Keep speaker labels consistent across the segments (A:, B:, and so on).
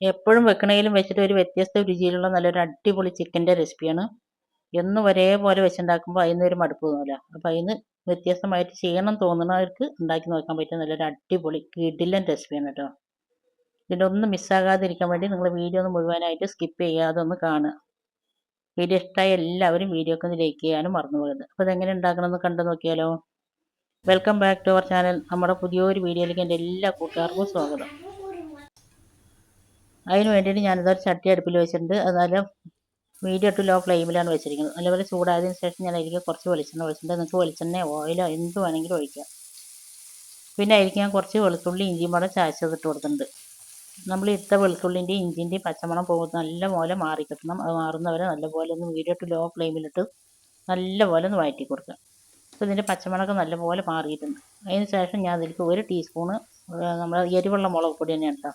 A: എപ്പോഴും വെക്കണേലും വെച്ചിട്ട് ഒരു വ്യത്യസ്ത രുചിയിലുള്ള നല്ലൊരു അടിപൊളി ചിക്കന്റെ റെസിപ്പിയാണ്. എന്നും ഒരേപോലെ വെച്ചുണ്ടാക്കുമ്പോൾ അതിന് ഒരു മടുപ്പ് തോന്നില്ല അപ്പോൾ അതിന് വ്യത്യസ്തമായിട്ട് ചെയ്യണം തോന്നുന്നവർക്ക് ഉണ്ടാക്കി നോക്കാൻ പറ്റിയ നല്ലൊരു അടിപൊളി കിടിലൻ റെസിപ്പിയാണ് കേട്ടോ. ഇതിന്റെ ഒന്നും മിസ്സാകാതിരിക്കാൻ വേണ്ടി നിങ്ങൾ വീഡിയോ ഒന്ന് മുഴുവനായിട്ട് സ്കിപ്പ് ചെയ്യാതെ ഒന്ന് കാണുക. വീഡിയോ ഇഷ്ടമായ എല്ലാവരും വീഡിയോക്ക് ഒന്ന് ലൈക്ക് ചെയ്യാനും മറന്നു പോകരുത്. അപ്പോൾ ഇതെങ്ങനെ ഉണ്ടാക്കണമെന്ന് കണ്ടു നോക്കിയാലോ. Welcome back to our channel. നമ്മുടെ പുതിയൊരു വീഡിയോയിലേക്ക് എന്റെ എല്ലാ കൂട്ടുകാർക്കും സ്വാഗതം. അതിന് വേണ്ടിയിട്ട് ഞാനിതൊരു ചട്ടി അടുപ്പിൽ വെച്ചിട്ടുണ്ട്. അതുപോലെ മീഡിയം ടു ലോ ഫ്ലെയിമിലാണ് വെച്ചിരിക്കുന്നത്. നല്ലപോലെ ചൂടായതിനു ശേഷം ഞാൻ അതിലേക്ക് കുറച്ച് വെളിച്ചെണ്ണ ഒഴിച്ചിട്ടുണ്ട്. നിങ്ങൾക്ക് വെളിച്ചെണ്ണ ഓയിലോ എന്ത് വേണമെങ്കിലും ഒഴിക്കാം. പിന്നെ അതിലേക്ക് ഞാൻ കുറച്ച് വെളുത്തുള്ളി ഇഞ്ചിയും കൂടെ ചായച്ചതിട്ട് കൊടുത്തിട്ടുണ്ട്. നമ്മൾ ഇട്ട വെളുത്തുള്ളിന്റെയും ഇഞ്ചിന്റെയും പച്ചമണം പോകുന്നത് നല്ലപോലെ പോലെ മാറിക്കിട്ടണം അത് മാറുന്നവരെ നല്ലപോലെ ഒന്ന് മീഡിയം ടു ലോ ഫ്ലെയിമിലിട്ട് നല്ലപോലെ ഒന്ന് വഴറ്റി കൊടുക്കുക. അപ്പോൾ ഇതിന്റെ പച്ചമണമൊക്കെ നല്ലപോലെ മാറിയിട്ടുണ്ട്. അതിന് ശേഷം ഞാൻ അതിലേക്ക് ഒരു ടീസ്പൂണ് നമ്മൾ എരിവുള്ള മുളക് പൊടി തന്നെയാണ് കേട്ടോ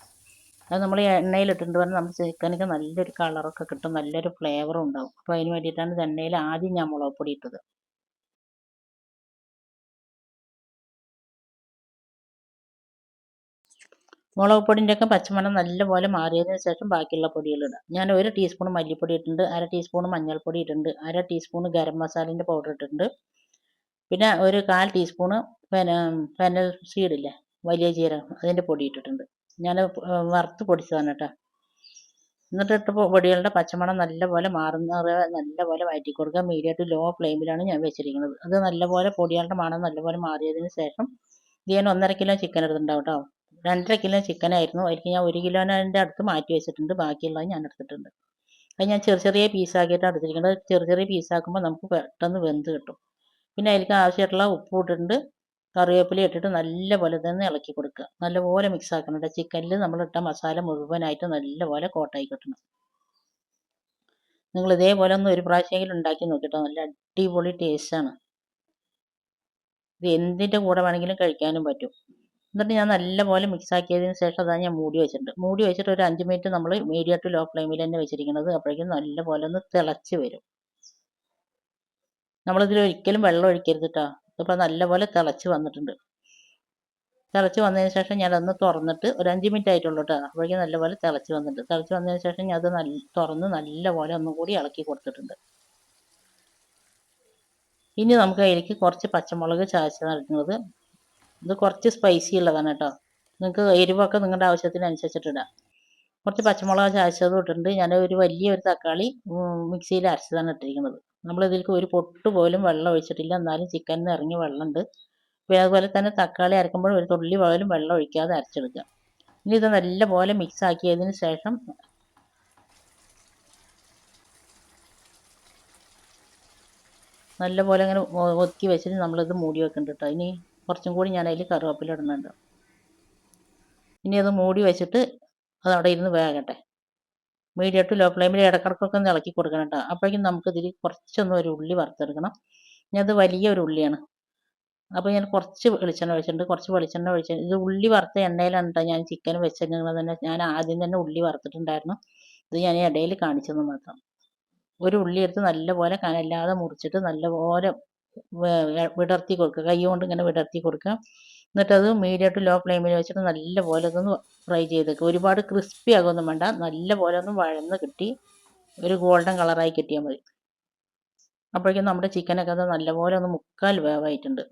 A: അത് നമ്മൾ എണ്ണയിലിട്ടിട്ട് പറഞ്ഞാൽ നമുക്ക് ചിക്കനൊക്കെ നല്ലൊരു കളറൊക്കെ കിട്ടും നല്ലൊരു ഫ്ലേവറും ഉണ്ടാവും. അപ്പോൾ അതിന് വേണ്ടിയിട്ടാണ് എണ്ണയിൽ ആദ്യം ഞാൻ മുളക് പൊടി ഇട്ടത്. മുളക് ഒക്കെ പച്ചമണം നല്ലപോലെ മാറിയതിന് ശേഷം ബാക്കിയുള്ള പൊടികളിടാം ഞാൻ ഒരു ടീസ്പൂൺ മല്ലിപ്പൊടി ഇട്ടിട്ടുണ്ട് അര ടീസ്പൂൺ മഞ്ഞൾപ്പൊടി ഇട്ടിട്ടുണ്ട് അര ടീസ്പൂൺ ഗരം മസാലേന്റെ പൗഡർ ഇട്ടിട്ടുണ്ട്. പിന്നെ ഒരു കാൽ ടീസ്പൂണ് പിന്നെ ഫെനൽ സീഡില്ലേ വലിയ ജീരകം അതിന്റെ പൊടി ഇട്ടിട്ടുണ്ട്. ഞാൻ വറുത്ത് പൊടിച്ചതാണ് കേട്ടോ എന്നിട്ട് ഇട്ട പൊടികളുടെ പച്ചമണം നല്ലപോലെ മാറുന്ന നല്ലപോലെ വഴറ്റി കൊടുക്കുക. മീഡിയം ടു ലോ ഫ്ലെയിമിലാണ് ഞാൻ വെച്ചിരിക്കുന്നത്. അത് നല്ലപോലെ പൊടികളുടെ മണം നല്ലപോലെ മാറിയതിന് ശേഷം ഇത് ഞാൻ ഒന്നര കിലോ ചിക്കൻ എടുത്തിട്ടുണ്ടാവും കേട്ടോ. രണ്ടര കിലോ ചിക്കൻ ആയിരുന്നു. അതിലേക്ക് ഞാൻ ഒരു കിലോന്റെ അടുത്ത് മാറ്റി വെച്ചിട്ടുണ്ട്. ബാക്കിയുള്ളത് ഞാൻ എടുത്തിട്ടുണ്ട്. അത് ഞാൻ ചെറിയ ചെറിയ പീസാക്കിയിട്ടാണ് എടുത്തിരിക്കുന്നത്. ചെറിയ ചെറിയ പീസാക്കുമ്പോൾ നമുക്ക് പെട്ടെന്ന് വെന്ത് കിട്ടും. പിന്നെ അതിലേക്ക് ആവശ്യമായിട്ടുള്ള ഉപ്പ് ഇട്ടിട്ടുണ്ട്. കറിവേപ്പില ഇട്ടിട്ട് നല്ലപോലെ തന്നെ ഇളക്കി കൊടുക്കുക. നല്ലപോലെ മിക്സ് ആക്കണം ചിക്കനിൽ നമ്മൾ ഇട്ട മസാല മുഴുവനായിട്ട് നല്ലപോലെ കോട്ടായി കിട്ടണം. നിങ്ങൾ ഇതേപോലെ ഒന്ന് ഒരു പ്രാവശ്യമെങ്കിലും ഉണ്ടാക്കി നോക്കിട്ടോ. നല്ല അടിപൊളി ടേസ്റ്റാണ് ഇത് എന്തിന്റെ കൂടെ വേണമെങ്കിലും കഴിക്കാനും പറ്റും. എന്നിട്ട് ഞാൻ നല്ലപോലെ മിക്സ് ആക്കിയതിന് ശേഷം അതാണ് ഞാൻ മൂടി വെച്ചിട്ടുണ്ട്. മൂടി വെച്ചിട്ട് ഒരു അഞ്ച് മിനിറ്റ് നമ്മൾ മീഡിയം ടു ലോ ഫ്ലെയിമിൽ തന്നെ വെച്ചിരിക്കുന്നത്. അപ്പോഴേക്കും നല്ലപോലെ ഒന്ന് തിളച്ച് വരും. നമ്മളിതിൽ ഒരിക്കലും വെള്ളം ഒഴിക്കരുത് കേട്ടോ ഇതിപ്പോൾ നല്ലപോലെ തിളച്ച് വന്നിട്ടുണ്ട്. തിളച്ച് വന്നതിന് ശേഷം ഞാൻ ഞാനതൊന്ന് തുറന്നിട്ട് ഒരു അഞ്ച് മിനിറ്റ് ആയിട്ടുള്ളൂ കേട്ടോ അപ്പോഴേക്കും നല്ലപോലെ തിളച്ച് വന്നിട്ടുണ്ട് തിളച്ച് വന്നതിന് ശേഷം ഞാൻ അത് നല്ല തുറന്ന് നല്ലപോലെ ഒന്നും കൂടി ഇളക്കി കൊടുത്തിട്ടുണ്ട്. ഇനി നമുക്ക് അതിലേക്ക് കുറച്ച് പച്ചമുളക് ചായച്ചതാണ് ഇടുന്നത് ഇത് കുറച്ച് സ്പൈസി ഉള്ളതാണ് കേട്ടോ നിങ്ങൾക്ക് എരിവൊക്കെ നിങ്ങളുടെ ആവശ്യത്തിനനുസരിച്ചിട്ടിടാം കുറച്ച് പച്ചമുളക് ചാച്ചതും ഇട്ടിട്ടുണ്ട്. ഞാൻ ഒരു വലിയ ഒരു തക്കാളി മിക്സിയിൽ അരച്ചതാണ് ഇട്ടിരിക്കുന്നത്. നമ്മൾ ഇതിലേക്ക് ഒരു പൊട്ട് പോലും വെള്ളം ഒഴിച്ചിട്ടില്ല. എന്നാലും ചിക്കനിൽ ഇറങ്ങി വെള്ളമുണ്ട് പിന്നെ അതുപോലെ തന്നെ തക്കാളി അരക്കുമ്പോൾ ഒരു തുള്ളി പോലും വെള്ളം ഒഴിക്കാതെ അരച്ചെടുക്കാം ഇനി ഇത് നല്ലപോലെ മിക്സ് ആക്കിയതിന് ശേഷം നല്ലപോലെ അങ്ങനെ ഒതുക്കി വെച്ചിട്ട് നമ്മളിത് മൂടി വെക്കുന്നുണ്ട് കേട്ടോ ഇനി കുറച്ചും കൂടി ഞാൻ അതിൽ കറിവേപ്പില ഇടുന്നുണ്ട്. ഇനി അത് മൂടി വെച്ചിട്ട് അത് അവിടെ ഇരുന്ന് വേകട്ടെ. മീഡിയം ടു ലോ ഫ്ലെയിമിൽ ഇടക്കിടക്കൊക്കെ ഒന്ന് ഇളക്കി കൊടുക്കണം കേട്ടോ അപ്പോഴേക്കും നമുക്ക് ഇതിൽ കുറച്ചൊന്നും ഒരു ഉള്ളി വറുത്തെടുക്കണം. ഞാനത് വലിയ ഒരു ഉള്ളിയാണ്. അപ്പോൾ ഞാൻ കുറച്ച് വെളിച്ചെണ്ണ ഒഴിച്ചിട്ടുണ്ട്. കുറച്ച് വെളിച്ചെണ്ണ ഒഴിച്ച് ഇത് ഉള്ളി വറുത്ത എണ്ണയിലാണ് കേട്ടോ ഞാൻ ചിക്കൻ വെച്ചിരിക്കുന്നത് തന്നെ ഞാൻ ആദ്യം തന്നെ ഉള്ളി വറുത്തിട്ടുണ്ടായിരുന്നു. ഇത് ഞാൻ ഇടയിൽ കാണിച്ചെന്ന് മാത്രം. ഒരു ഉള്ളി എടുത്ത് നല്ലപോലെ കനല്ലാതെ മുറിച്ചിട്ട് നല്ലപോലെ വിടർത്തി കൊടുക്കുക. കൈ കൊണ്ട് ഇങ്ങനെ വിടർത്തി കൊടുക്കുക. എന്നിട്ടത് മീഡിയം ടു ലോ ഫ്ലെയിമിൽ വെച്ചിട്ട് നല്ലപോലെ ഒന്ന് ഫ്രൈ ചെയ്തേക്കുക ഒരുപാട് ക്രിസ്പി ആകൊന്നും വേണ്ട. നല്ലപോലെ ഒന്ന് വഴന്ന് കിട്ടി. ഒരു ഗോൾഡൻ കളറായി കിട്ടിയാൽ മതി. അപ്പോഴേക്കും നമ്മുടെ ചിക്കനൊക്കെ അത് നല്ലപോലെ ഒന്ന് മുക്കാൽ വേവായിട്ടുണ്ട്.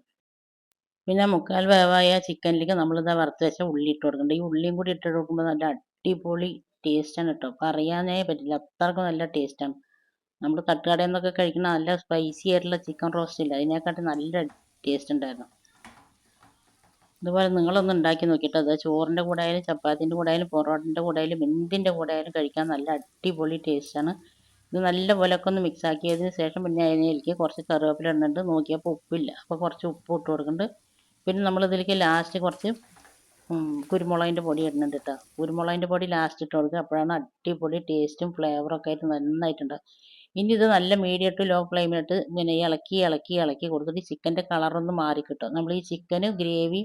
A: പിന്നെ മുക്കാൽ വേവായ ചിക്കനിലേക്ക് നമ്മളിതാ വറുത്ത് വെച്ച ഉള്ളി ഇട്ട് കൊടുക്കുന്നുണ്ട്. ഈ ഉള്ളിയും കൂടി ഇട്ട് കൊടുക്കുമ്പോൾ നല്ല അടിപൊളി ടേസ്റ്റാണ് കേട്ടോ പറയാനേ പറ്റില്ല. അത്രക്കും നല്ല ടേസ്റ്റാണ് നമ്മൾ തട്ടുകടയിൽ നിന്നൊക്കെ കഴിക്കുന്ന നല്ല സ്പൈസി ആയിട്ടുള്ള ചിക്കൻ റോസ്റ്റ് ഇല്ല? അതിനെക്കാട്ടി നല്ല ടേസ്റ്റ് ഉണ്ടായിരുന്നു. ഇതുപോലെ നിങ്ങളൊന്ന് ഉണ്ടാക്കി നോക്കിയിട്ട് അത് ചോറിന്റെ കൂടെ ആയാലും ചപ്പാത്തിന്റെ കൂടെ ആയാലും പൊറോട്ടന്റെ കൂടെ ആയാലും എന്തിന്റെ കൂടെ ആയാലും കഴിക്കാൻ നല്ല അടിപൊളി ടേസ്റ്റാണ് ഇത് നല്ല പോലൊക്കെ ഒന്ന് മിക്സ് ആക്കിയതിന് ശേഷം പിന്നെ അതിലേക്ക് കുറച്ച് കറിവേപ്പില ഇടുന്നുണ്ട്. നോക്കിയപ്പോൾ ഉപ്പില്ല. അപ്പോൾ കുറച്ച് ഉപ്പ് ഇട്ട് കൊടുക്കുന്നുണ്ട്. പിന്നെ നമ്മളിതിലേക്ക് ലാസ്റ്റ് കുറച്ച് കുരുമുളകിന്റെ പൊടി ഇടുന്നുണ്ട് കേട്ടോ. കുരുമുളകിന്റെ പൊടി ലാസ്റ്റ് ഇട്ട് കൊടുക്കുക. അപ്പോഴാണ് അടിപൊളി ടേസ്റ്റും ഫ്ലേവറൊക്കെ ആയിട്ട് നന്നായിട്ടുണ്ടാവും ഇനി ഇത് നല്ല മീഡിയം ടു ലോ ഫ്ലെയിമിലിട്ട് ഇങ്ങനെ ഇളക്കി ഇളക്കി ഇളക്കി കൊടുത്തിട്ട് ചിക്കന്റെ കളറൊന്ന് മാറിക്കിട്ടും. നമ്മൾ ഈ ചിക്കന് ഗ്രേവി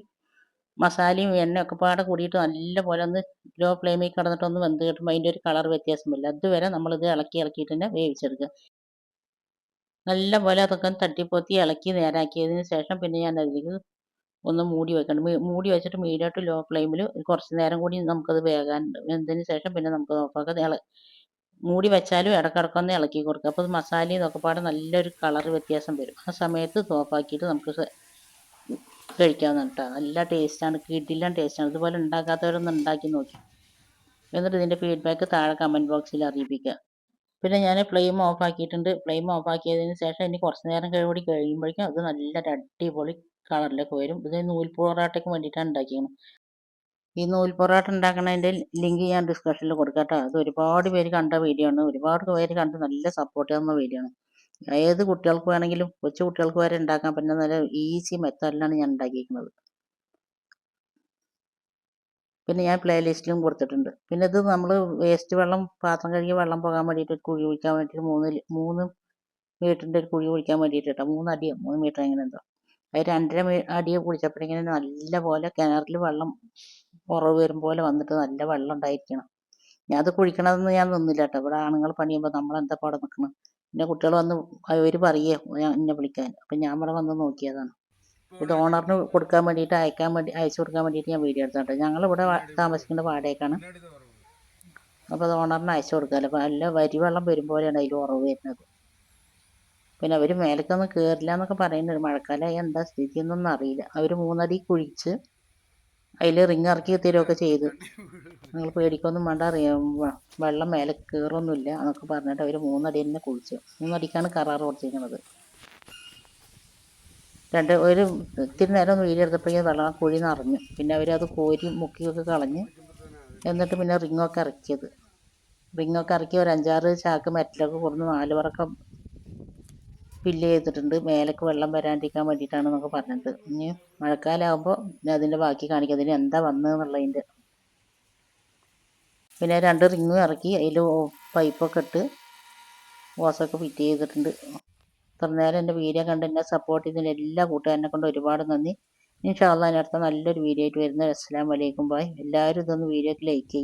A: മസാലയും എണ്ണയൊക്കെ പാടെ കൂടിയിട്ട് നല്ലപോലെ ഒന്ന് ലോ ഫ്ലെയിമിൽ കിടന്നിട്ട് ഒന്ന് വെന്ത് കിട്ടുമ്പോൾ അതിന്റെ ഒരു കളർ വ്യത്യാസം വരില്ല അതുവരെ നമ്മളിത് ഇളക്കി ഇളക്കിയിട്ട് തന്നെ വേവിച്ചെടുക്കുക. നല്ല പോലെ അതൊക്കെ തട്ടിപ്പൊത്തി ഇളക്കി നേരാക്കിയതിന് ശേഷം പിന്നെ ഞാൻ അതിലേക്ക് ഒന്ന് മൂടി വെക്കണം. മൂടി വെച്ചിട്ട് മീഡിയമായിട്ട് ലോ ഫ്ലെയിമിൽ കുറച്ച് നേരം കൂടി നമുക്കത് വേകാൻ വെന്തതിന് ശേഷം പിന്നെ നമുക്ക് നോക്കാം ഇള മൂടി വെച്ചാലും ഇടക്കിടക്കൊന്ന് ഇളക്കി കൊടുക്കുക. അപ്പോൾ മസാലയും ഇതൊക്കെ പാടെ നല്ലൊരു കളർ വ്യത്യാസം വരും. ആ സമയത്ത് തോപ്പാക്കിയിട്ട് നമുക്ക് കേട്ടോ നല്ല ടേസ്റ്റാണ് കിടിലം ടേസ്റ്റാണ്. ഇതുപോലെ ഉണ്ടാക്കാത്തവരൊന്ന് ഉണ്ടാക്കി നോക്കി. എന്നിട്ട് ഇതിന്റെ ഫീഡ്ബാക്ക് താഴെ കമന്റ് ബോക്സിൽ അറിയിപ്പിക്കുക പിന്നെ ഞാൻ ഫ്ലെയിം ഓഫ് ആക്കിയിട്ടുണ്ട്. ഫ്ലെയിം ഓഫ് ആക്കിയതിന് ശേഷം ഇനി കുറച്ച് നേരം കൂടി കഴിയുമ്പോഴേക്കും അത് നല്ല അടിപൊളി കളറിലൊക്കെ വരും. ഇത് നൂൽ പൊറാട്ടയ്ക്ക് വേണ്ടിയിട്ടാണ് ഉണ്ടാക്കിയത്. ഈ നൂൽ പൊറോട്ട ഉണ്ടാക്കുന്നതിന്റെ ലിങ്ക് ഞാൻ ഡിസ്ക്രിപ്ഷനിൽ കൊടുക്കാം കേട്ടോ. അത് ഒരുപാട് പേര് കണ്ട വീഡിയോ ആണ്. ഒരുപാട് പേര് കണ്ട് നല്ല സപ്പോർട്ട് തന്ന വീഡിയോ ആണ്. ഏത് കുട്ടികൾക്ക് വേണമെങ്കിലും കൊച്ചു കുട്ടികൾക്ക് വരെ ഉണ്ടാക്കാൻ പറ്റുന്ന നല്ല ഈസി മെത്തേഡിലാണ് ഞാൻ ഉണ്ടാക്കിയിരിക്കുന്നത്. പിന്നെ ഞാൻ പ്ലേ ലിസ്റ്റിലും കൊടുത്തിട്ടുണ്ട്. പിന്നെ ഇത് നമ്മൾ വേസ്റ്റ് വെള്ളം പാത്രം കഴുകി വെള്ളം പോകാൻ വേണ്ടിയിട്ട് ഒരു കുഴി കുഴിക്കാൻ വേണ്ടിയിട്ട് മൂന്ന് മൂന്ന് മീറ്ററിന്റെ ഒരു കുഴി കുഴിക്കാൻ വേണ്ടിയിട്ട് കേട്ടോ. മൂന്ന് അടിയോ മൂന്ന് മീറ്റർ എങ്ങനെ എന്തോ. അത് രണ്ടര അടിയെ കുഴിച്ചപ്പോഴേക്കിനും നല്ല പോലെ കിണറിൽ വെള്ളം കുറവ് വരും പോലെ വന്നിട്ട് നല്ല വെള്ളം ഉണ്ടായിരിക്കണം. ഞാൻ അത് കുഴിക്കണതെന്ന് ഞാൻ നിന്നില്ല കേട്ടോ. ഇവിടെ ആണുങ്ങൾ പണിയുമ്പോൾ നമ്മളെന്താ പാടെ നിൽക്കണം പിന്നെ കുട്ടികൾ വന്ന് അവർ പറയേ ഞാൻ എന്നെ വിളിക്കാൻ. അപ്പം ഞാൻ ഇവിടെ വന്ന് നോക്കിയതാണ്. ഇത് ഓണറിന് കൊടുക്കാൻ വേണ്ടിയിട്ട് അയക്കാൻ വേണ്ടി അയച്ചു കൊടുക്കാൻ വേണ്ടിയിട്ട് ഞാൻ വീഡിയോ എടുത്തോട്ടെ ഞങ്ങളിവിടെ താമസിക്കേണ്ട വാടകയ്ക്കാണ്. അപ്പോൾ അത് ഓണറിന് അയച്ചു കൊടുക്കാമല്ലോ അപ്പോൾ നല്ല വരി വെള്ളം വരും പോലെയാണ് അതിൽ ഉറവ് വരുന്നത്. പിന്നെ അവർ മേലേക്കൊന്നും കയറില്ല എന്നൊക്കെ പറയുന്നുണ്ട് മഴക്കാലമായി എന്താ സ്ഥിതി എന്നൊന്നും അറിയില്ല. അവർ മൂന്നടി കുഴിച്ച് അതിൽ റിങ് ഇറക്കി തരുമൊക്കെ ചെയ്തു. നിങ്ങൾ പേടിക്കൊന്നും വേണ്ട വെള്ളം മേലെ കയറൊന്നുമില്ല എന്നൊക്കെ പറഞ്ഞിട്ട് അവർ മൂന്നടി തന്നെ കുഴിച്ചു. മൂന്നടിക്കാണ് കരാറ് കൊടുത്തിരിക്കുന്നത്. രണ്ട് ഒരു ഇത്തിരി നേരം ഒന്ന് വീലെടുത്തപ്പോഴേക്കും വെള്ളം കുഴി നിറഞ്ഞു. പിന്നെ അവരത് കോരി മുക്കിയൊക്കെ കളഞ്ഞ് എന്നിട്ട് പിന്നെ റിങ്ങൊക്കെ ഇറക്കിയത്. റിങ്ങൊക്കെ ഇറക്കി ഒരു അഞ്ചാറ് ചാക്ക് മെറ്റലൊക്കെ കൊടുന്ന് നാല് പറക്കം ഫില്ല് ചെയ്തിട്ടുണ്ട്. മേലേക്ക് വെള്ളം വരാണ്ടിരിക്കാൻ വേണ്ടിയിട്ടാണ് എന്നൊക്കെ പറഞ്ഞത് ഇനി മഴക്കാലമാകുമ്പോൾ അതിന്റെ ബാക്കി കാണിക്കും. അതിന് എന്താ വന്നതെന്നുള്ളതിന്റെ പിന്നെ രണ്ട് റിങ്ങും ഇറക്കി. അതിൽ പൈപ്പൊക്കെ ഇട്ട് ഓസൊക്കെ ഫിറ്റ് ചെയ്തിട്ടുണ്ട്. ഇത്ര നേരം എന്റെ വീഡിയോ കണ്ട് എന്നെ സപ്പോർട്ട് ചെയ്തതിന് എല്ലാ കൂട്ടുകാരനെ കൊണ്ട് ഒരുപാട് നന്ദി. ഇൻഷാല്ല അതിനടുത്ത നല്ലൊരു വീഡിയോ ആയിട്ട് വരുന്നത്. അസ്സാം വലൈക്കും ബായ് എല്ലാവരും ഇതൊന്ന് വീഡിയോക്ക് ലൈക്ക് ചെയ്യും.